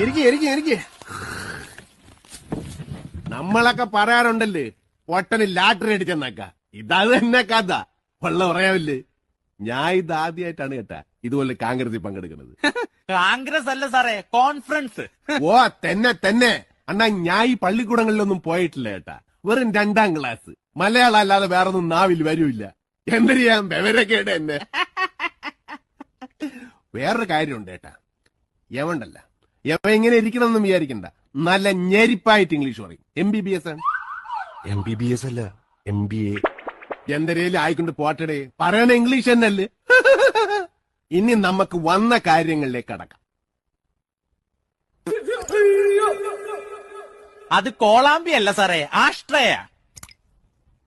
ഇരിക്കെ ഇരിക്കേ ഇരിക്കേ. നമ്മളൊക്കെ പറയാറുണ്ടല്ലേ പൊട്ടന് ലാട്ടറി അടിച്ചെന്നാക്ക. ഇതത് തന്നെ കഥ. വെള്ളം പറയാവില്ലേ ഞാൻ ഇത് ആദ്യമായിട്ടാണ് കേട്ടാ ഇതുപോലെ കോൺഗ്രസിൽ പങ്കെടുക്കുന്നത്. കോൺഗ്രസ് അല്ല സാറേ കോൺഫറൻസ്. ഓ തന്നെ തന്നെ. അണ്ണാ ഞാൻ ഈ പള്ളിക്കൂടങ്ങളിലൊന്നും പോയിട്ടില്ല കേട്ടാ. വെറും രണ്ടാം ക്ലാസ്. മലയാളം അല്ലാതെ വേറൊന്നും നാവിൽ വരൂല്ല എന്തിനു ഞാൻ വിവരക്കേട് എന്നെ? വേറൊരു കാര്യമുണ്ട് ഏട്ടാ യവണ്ടല്ല. യവ എങ്ങനെ ഇരിക്കണമെന്ന് വിചാരിക്കണ്ട. നല്ല ഞെരിപ്പായിട്ട് ഇംഗ്ലീഷ് പറയും. എം ബി ബി എസ് ആണ്. എം ബി ബി എസ് അല്ല എം ബി എ എന്തരേലും ആയിക്കൊണ്ട് പോട്ടടേ. പറയണ ഇംഗ്ലീഷ് തന്നെയല്ലേ? ഇനി നമുക്ക് വന്ന കാര്യങ്ങളിലേക്ക് കടക്കാം. അത് കോളാമ്പി അല്ല സാറേ ആഷ്ട്രയാ.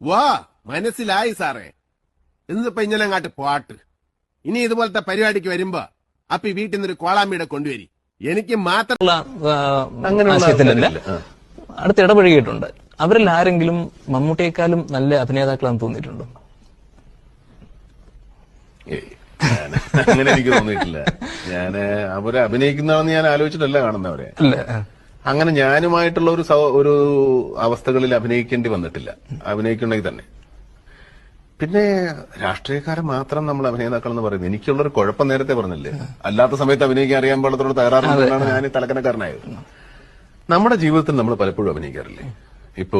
വാ മനസ്സിലായി സാറേ. എന്നിപ്പോ ഇങ്ങനെ അങ്ങാട്ട് പാട്ട്. ഇനി ഇതുപോലത്തെ പരിപാടിക്ക് വരുമ്പോ അപ്പൊ ഈ വീട്ടിൽ നിന്നൊരു കോളാമ്പിയുടെ കൊണ്ടുവരി. എനിക്ക് മാത്രമുള്ള ആശയത്തിലല്ല അടുത്ത് ഇടപഴകിയിട്ടുണ്ട്. അവരിൽ ആരെങ്കിലും മമ്മൂട്ടിയെക്കാളും നല്ല അഭിനേതാക്കളാണെന്ന് തോന്നിയിട്ടുണ്ടോ? അങ്ങനെ എനിക്ക് തോന്നിയിട്ടില്ല. ഞാൻ അവരെ അഭിനയിക്കുന്നതാണെന്ന് ഞാൻ ആലോചിച്ചിട്ടല്ല കാണുന്നവരെ. അല്ല അങ്ങനെ ഞാനുമായിട്ടുള്ള ഒരു ഒരു അവസ്ഥകളിൽ അഭിനയിക്കേണ്ടി വന്നിട്ടില്ല. അഭിനയിക്കണമെങ്കിൽ തന്നെ. പിന്നെ രാഷ്ട്രീയക്കാരെ മാത്രം നമ്മൾ അഭിനേതാക്കൾ എന്ന് പറയുന്നത്. എനിക്കുള്ളൊരു കുഴപ്പം നേരത്തെ പറഞ്ഞില്ലേ? അല്ലാത്ത സമയത്ത് അഭിനയിക്കാൻ അറിയാൻ പാടത്തോട് തയ്യാറാറുകൊണ്ടാണ് ഞാൻ ഈ തലക്കനക്കാരനായത്. നമ്മുടെ ജീവിതത്തിൽ നമ്മൾ പലപ്പോഴും അഭിനയിക്കാറില്ലേ? ഇപ്പോ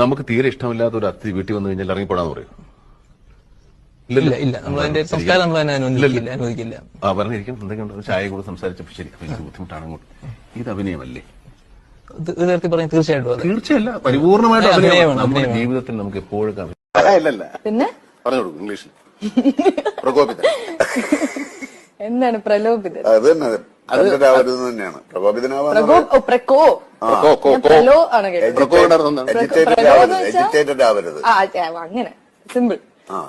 നമുക്ക് തീരെ ഇഷ്ടമില്ലാത്ത ഒരു അതിഥി വീട്ടിൽ വന്നു കഴിഞ്ഞാൽ ഇറങ്ങിപ്പോടാന്ന് പറയും. ഇല്ല ഇല്ല. നമ്മൾ അതിന്റെ സംസ്കാരം നമ്മൾ അതിനെ അനുവദിക്കില്ല അനുവദിക്കില്ല. ആ പറഞ്ഞിരിക്കും എന്തെങ്കിലും ചായ കൂടെ സംസാരിച്ചപ്പോ ശരി അപ്പൊ എനിക്ക് ബുദ്ധിമുട്ടാണ് അങ്ങോട്ട് ഇത് അഭിനയമല്ലേ തീർച്ചയായിട്ടും തീർച്ചയല്ല പരിപൂർണമായിട്ട് അഭിനയമാണ്. നമ്മുടെ ജീവിതത്തിൽ നമുക്ക് എപ്പോഴും പിന്നെ? പറഞ്ഞു കൊടുക്കും ഇംഗ്ലീഷിൽ പ്രകോപിതൻ. എന്താണ് പ്രലോഭിതൻ? അത് തന്നെ തന്നെയാണ്. പ്രകോപിതനാവാൻ പ്രകോപ് ഓ, പ്രകോ. കോ, കോ, ഞാൻ കോ. പ്രലോ ആണ് കേട്ടത്. പ്രകോപിതന്റെ എന്താണ്? എജിറ്റേറ്റഡ് ആവരുത് എന്ന് വെച്ചാ- എജിറ്റേറ്റഡ് ആവരുത് ആ ആ, അങ്ങനെ. സിമ്പിൾ ആ.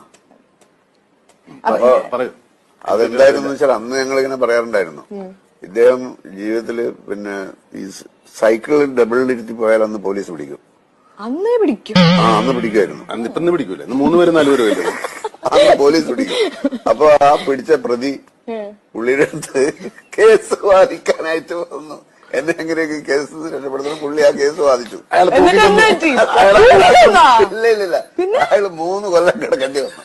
അപ്പൊ പറയൂ. അതെന്തായിരുന്നു വെച്ചാൽ അന്ന് ഞങ്ങൾ ഇങ്ങനെ പറയാറുണ്ടായിരുന്നു ഇദ്ദേഹം ജീവിതത്തിൽ പിന്നെ ഈ സൈക്കിളിൽ ഡബിളിലിരുത്തി പോയാൽ അന്ന് പോലീസ് പിടിക്കും. അന്നേ പിടിക്കും. ആ അന്ന് പിടിക്കുമായിരുന്നു. അന്ന് ഇപ്പൊ പിടിക്കൂല. ഇന്ന് മൂന്ന് പേരും നാലുപേരും വരുന്നു ഇല്ലേ അന്ന് പോലീസ് പിടിക്കും. അപ്പൊ ആ പിടിച്ച പ്രതി പുള്ളിയുടെ അടുത്ത് കേസ് വാദിക്കാനായിട്ട് വന്നു. എന്നെ എങ്ങനെയൊക്കെ കേസ് രക്ഷപ്പെടുത്തുന്നു പുള്ളി ആ കേസ് വാദിച്ചു. അയാൾ? ഇല്ല ഇല്ല മൂന്ന് കൊല്ലം കിടക്കേണ്ടി വന്നു.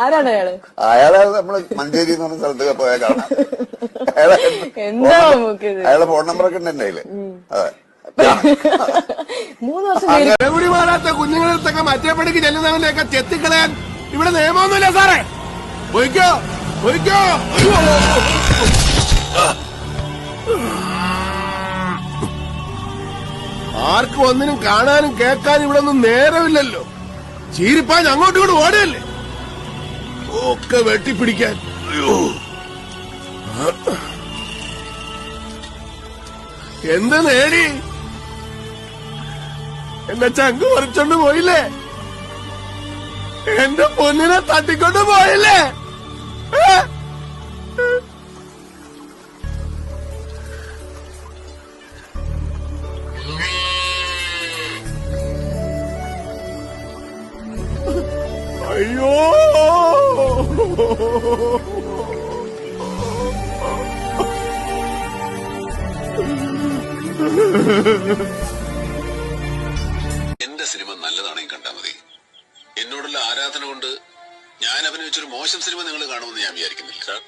ആരാണ് അയാൾ? അയാളെ നമ്മൾ മഞ്ചേരി എന്ന് പറഞ്ഞ സ്ഥലത്തൊക്കെ പോയാൽ കാണാം. അയാളെ ഫോൺ നമ്പറൊക്കെ ഉണ്ട് എന്റെ കയ്യിൽ അതെ. മൂന്ന് വർഷം കൂടി മാറാത്ത കുഞ്ഞുങ്ങളടുത്തൊക്കെ മറ്റേ പണിക്ക് ചെല്ലുന്നവനെയൊക്കെ ചെത്തിക്കളയാൻ ഇവിടെ നിയമമൊന്നുമില്ല സാറേ. പോയിക്കോ പോയിക്കോ. ആർക്കും ഒന്നിനും കാണാനും കേൾക്കാനും ഇവിടെ ഒന്നും നേരമില്ലല്ലോ. ചീരിപ്പാൻ അങ്ങോട്ടും ഇങ്ങോട്ട് ഓടുകയല്ലേ ഒക്കെ വെട്ടിപ്പിടിക്കാൻ. എന്ത് നേടി? എന്റെ ചങ്ക് പറിച്ചോണ്ട് പോയില്ലേ? എന്റെ പൊന്നിനെ തട്ടിക്കൊണ്ട് പോയില്ലേ? Ha, ha, ha, എന്റെ ആരാധന കൊണ്ട് ഞാൻ അഭിനയിച്ചൊരു മോശം സിനിമ നിങ്ങൾ കാണുമെന്ന് ഞാൻ വിചാരിക്കുന്നില്ല. സാർ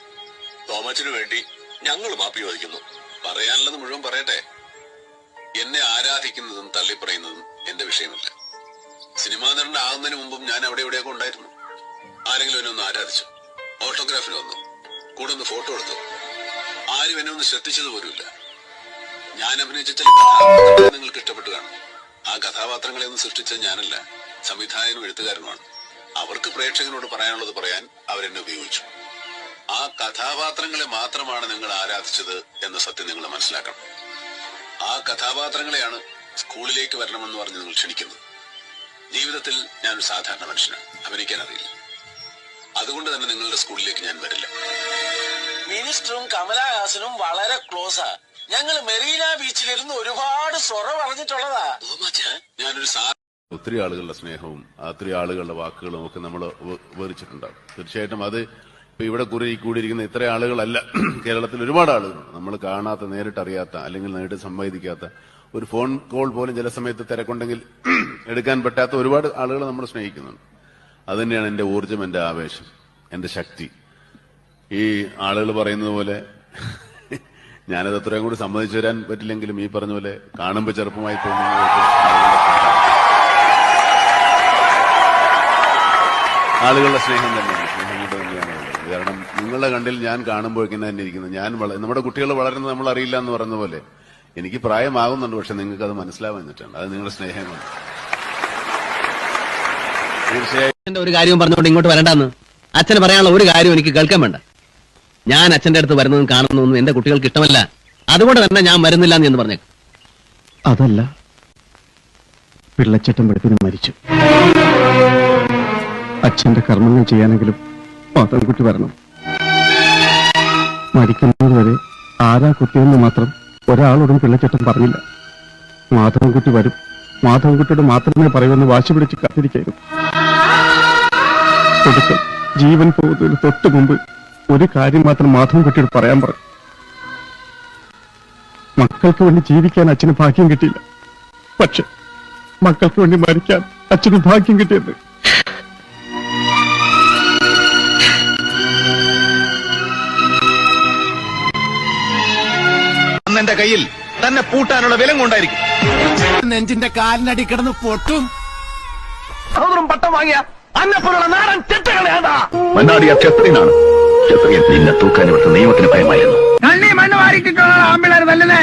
തോമച്ചിന് വേണ്ടി ഞങ്ങൾ മാപ്പി ചോദിക്കുന്നു. പറയാനുള്ളത് മുഴുവൻ പറയട്ടെ. എന്നെ ആരാധിക്കുന്നതും തള്ളിപ്പറയുന്നതും എന്റെ വിഷയമല്ല. സിനിമാ നടൻ ആകുന്നതിന് മുമ്പും ഞാൻ അവിടെ എവിടെയൊക്കെ ഉണ്ടായിരുന്നു. ആരെങ്കിലും എന്നെ ഒന്ന് ആരാധിച്ചു? ഓട്ടോഗ്രാഫിന് വന്നു? കൂടെ ഒന്ന് ഫോട്ടോ എടുത്തു? ആരും എന്നെ ഒന്ന് ശ്രദ്ധിച്ചത് പോലുമില്ല. ഞാൻ അഭിനയിച്ച ചില കഥാപാത്രങ്ങളെ നിങ്ങൾക്ക് ഇഷ്ടപ്പെട്ടു കാണും. ആ കഥാപാത്രങ്ങളെ ഒന്ന് സൃഷ്ടിച്ച ഞാനല്ല. സംവിധായകനും എഴുത്തുകാരനുമാണ്. അവർക്ക് പ്രേക്ഷകനോട് പറയാനുള്ളത് പറയാൻ അവരെന്നെ ഉപയോഗിച്ചു. ആ കഥാപാത്രങ്ങളെ മാത്രമാണ് നിങ്ങൾ ആരാധിച്ചത് എന്ന സത്യം നിങ്ങൾ മനസ്സിലാക്കണം. ആ കഥാപാത്രങ്ങളെയാണ് സ്കൂളിലേക്ക് വരണമെന്ന് പറഞ്ഞ് നിങ്ങൾ ക്ഷണിക്കുന്നത്. ജീവിതത്തിൽ ഞാൻ ഒരു സാധാരണ മനുഷ്യനാണ്. അഭിനയിക്കാൻ അറിയില്ല. അതുകൊണ്ട് തന്നെ നിങ്ങളുടെ സ്കൂളിലേക്ക് ഞാൻ വരില്ല. മിനിസ്റ്ററും കമലഹാസനും വളരെ ക്ലോസാ. ഞങ്ങൾ മെറീന ബീച്ചിലിരുന്ന് ഒരുപാട് സ്വറ പറഞ്ഞിട്ടുള്ളതാ. ഞാനൊരു സാ ഒത്തിരി ആളുകളുടെ സ്നേഹവും ഒത്തിരി ആളുകളുടെ വാക്കുകളും ഒക്കെ നമ്മൾ ഉപകരിച്ചിട്ടുണ്ടാവും തീർച്ചയായിട്ടും അത് ഇപ്പൊ ഇവിടെ കുറി കൂടിയിരിക്കുന്ന ഇത്ര ആളുകളല്ല. കേരളത്തിൽ ഒരുപാട് ആളുകളുണ്ട്. നമ്മൾ കാണാത്ത നേരിട്ടറിയാത്ത അല്ലെങ്കിൽ നേരിട്ട് സംവദിക്കാത്ത ഒരു ഫോൺ കോൾ പോലും ചില സമയത്ത് തിരക്കുണ്ടെങ്കിൽ എടുക്കാൻ പറ്റാത്ത ഒരുപാട് ആളുകൾ നമ്മൾ സ്നേഹിക്കുന്നുണ്ട്. അതുതന്നെയാണ് എന്റെ ഊർജം എന്റെ ആവേശം എന്റെ ശക്തി. ഈ ആളുകൾ പറയുന്നത് പോലെ ഞാനത് അത്രയും കൂടി സമ്മതിച്ചു വരാൻ പറ്റില്ലെങ്കിലും ഈ പറഞ്ഞ പോലെ കാണുമ്പോൾ ചെറുപ്പമായി തോന്നുന്നത് ആളുകളുടെ സ്നേഹം തന്നെയാണ് സ്നേഹം കൊണ്ട് തന്നെയാണ് കാരണം നിങ്ങളുടെ കണ്ടിൽ ഞാൻ കാണുമ്പോൾ ഇങ്ങനെ തന്നെ ഇരിക്കുന്നത് ഞാൻ നമ്മുടെ കുട്ടികൾ വളരുന്നത് നമ്മൾ അറിയില്ല എന്ന് പറയുന്ന പോലെ എനിക്ക് പ്രായമാകുന്നുണ്ട് പക്ഷെ നിങ്ങൾക്ക് അത് മനസ്സിലാവുന്നിട്ടുണ്ട് അത് നിങ്ങളുടെ സ്നേഹമാണ്. തീർച്ചയായും. ഒരു കാര്യവും പറഞ്ഞുകൊണ്ട് ഇങ്ങോട്ട് വരണ്ടെന്ന്. അച്ഛന് പറയാനുള്ള ഒരു കാര്യം എനിക്ക് കേൾക്കാൻ വേണ്ട. ഞാൻ അച്ഛന്റെ അടുത്ത് വരുന്നതും കാണുന്നതൊന്നും എന്റെ കുട്ടികൾക്ക് ഇഷ്ടമല്ല. അതുകൊണ്ട് തന്നെ ഞാൻ വരുന്നില്ല എന്ന് പറഞ്ഞേക്കും. അതല്ല. പിള്ളച്ചട്ടം വെളുപ്പിന് മരിച്ചു. അച്ഛന്റെ കർമ്മങ്ങൾ ചെയ്യാനെങ്കിലും മാധവൻകുട്ടി വരണം. മരിക്കുന്നത് വരെ ആരാ കുത്തിയെന്ന് മാത്രം ഒരാളോടും പിള്ളച്ചട്ടൻ പറഞ്ഞില്ല. മാധവൻകുട്ടി വരും. മാധവൻകുട്ടിയോട് മാത്രമേ പറയുമെന്ന് വാശി പിടിച്ച് കാത്തിരിക്കായിരുന്നു. ജീവൻ പോകുന്നതിന് തൊട്ട് മുമ്പ് ഒരു കാര്യം മാത്രം മാധവൻകുട്ടിയോട് പറയാൻ പറഞ്ഞു മക്കൾക്ക് വേണ്ടി ജീവിക്കാൻ അച്ഛന് ഭാഗ്യം കിട്ടിയില്ല. പക്ഷെ മക്കൾക്ക് വേണ്ടി മരിക്കാൻ അച്ഛന് ഭാഗ്യം കിട്ടിയത് കയ്യിൽ തന്നെ പൂട്ടാനുള്ള വിലം കൊണ്ടായിരിക്കും നെഞ്ചിന്റെ കാലിനടി കിടന്ന് പൊട്ടും. പട്ടം വാങ്ങിയ അന്നപ്പോലുള്ള നാടൻ ചെറ്റകളെയാണ്ടാ മണ്ണാടി ആ ക്ഷത്രിയനാണ്. ക്ഷത്രിയൻ നിന്നെ തൂക്കാൻ ഇവിടുത്തെ നിയമത്തിന് ഭയമായിരുന്നു. കണ്ണി മണ്ണ് വാരിട്ടിട്ടുള്ള ആമ്പിളർ നല്ലത്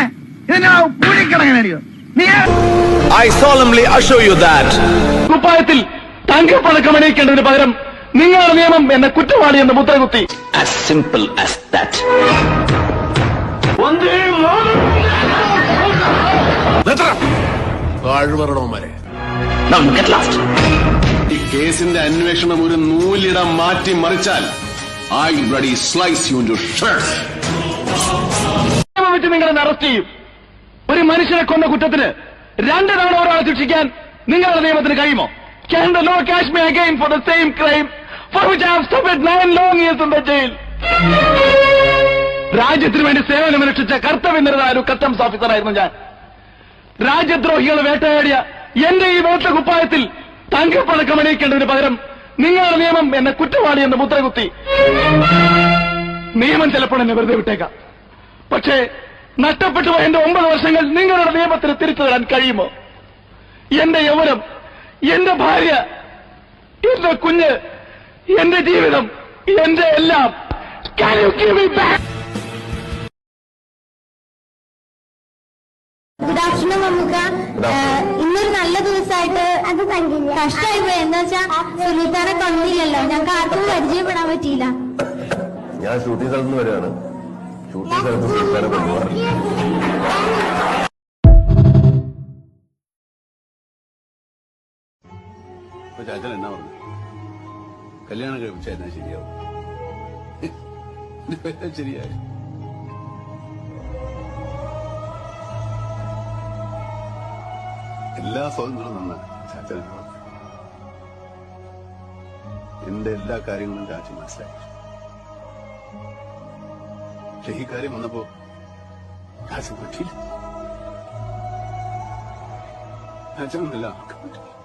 ഇതിനാ കൂടിക്കിടങ്ങനറിയോ നീ I solemnly assure you that കുപ്പായത്തിൽ അണിയിക്കേണ്ടതിന് പകരം നിങ്ങളുടെ നിയമം എന്ന കുറ്റവാളി എന്ന മുദ്രകുത്തി. As as as that. താഴ്വരണവന്മാരെ ഈ കേസിന്റെ അന്വേഷണം ഒരു നൂലിടം മാറ്റി മറിച്ചാൽ ഐ ബ്ലഡി സ്ലൈസ് യു വെച്ച് നിങ്ങളെ അറസ്റ്റ് ചെയ്യും. ഒരു മനുഷ്യനെ കൊന്ന കുറ്റത്തിന് രണ്ട് തവണ ഒരാളെ ശിക്ഷിക്കാൻ നിങ്ങളുടെ നിയമത്തിന് കഴിയുമോ? Can the law cash me again for the same crime for which I have suffered nine long years in the jail രാജ്യത്തിന് വേണ്ടി സേവനമനുഷ്ഠിച്ച കർത്തവ്യനിരത ഒരു കസ്റ്റംസ് ഓഫീസറായിരുന്നു ഞാൻ. രാജ്യദ്രോഹികളെ വേട്ടയാടിയ എന്റെ ഈ വോട്ട കുപ്പായത്തിൽ തങ്കപ്പണക്കം അണിയിക്കേണ്ടതിന് പകരം നിങ്ങളുടെ നിയമം എന്നെ കുറ്റവാളി എന്ന് മുദ്രകുത്തി. നിയമം ചിലപ്പോൾ എന്നെ വെറുതെ വിട്ടേക്കാം. പക്ഷേ നഷ്ടപ്പെട്ടു പോയ എന്റെ ഒമ്പത് വർഷങ്ങൾ നിങ്ങളുടെ നിയമത്തിന് തിരിച്ചു തരാൻ കഴിയുമോ? എന്റെ യൗവനം എന്റെ ഭാര്യ എന്റെ കുഞ്ഞ് എന്റെ ജീവിതം എന്റെ എല്ലാം. Can you give me back? Good afternoon Mammukka. ഇന്നൊരു നല്ല ദിവസമായിട്ട് അത് കഷ്ടമായി പോയി എന്താ വെച്ചാ സുനീതാനെ കൊന്നില്ലല്ലോ ഞങ്ങൾക്ക് ആർക്കും പരിചയപ്പെടാൻ പറ്റിയില്ല. ഞാൻ ഷൂട്ടിംഗ് സ്ഥലത്ത് നിന്ന് വരികയാണ്. ഷൂട്ടിംഗ് സ്ഥലത്ത് സുൽത്താനെ കൊണ്ടുപോകാറുണ്ട്. ചാച്ചൻ എന്നാ പറഞ്ഞു? കല്യാണം കഴിപ്പിച്ചായിരുന്നാ ശരിയാവും. ശരിയായി എല്ലാ സ്വാതന്ത്ര്യവും നന്നാണ് ചാച്ചൻ. എന്റെ എല്ലാ കാര്യങ്ങളും ചാച്ചൻ മനസ്സിലാക്കി. പക്ഷെ ഈ കാര്യം വന്നപ്പോ ചാച്ചൻ പറ്റിയില്ല. ചാച്ചനൊന്നല്ല ആക്കാൻ പറ്റില്ല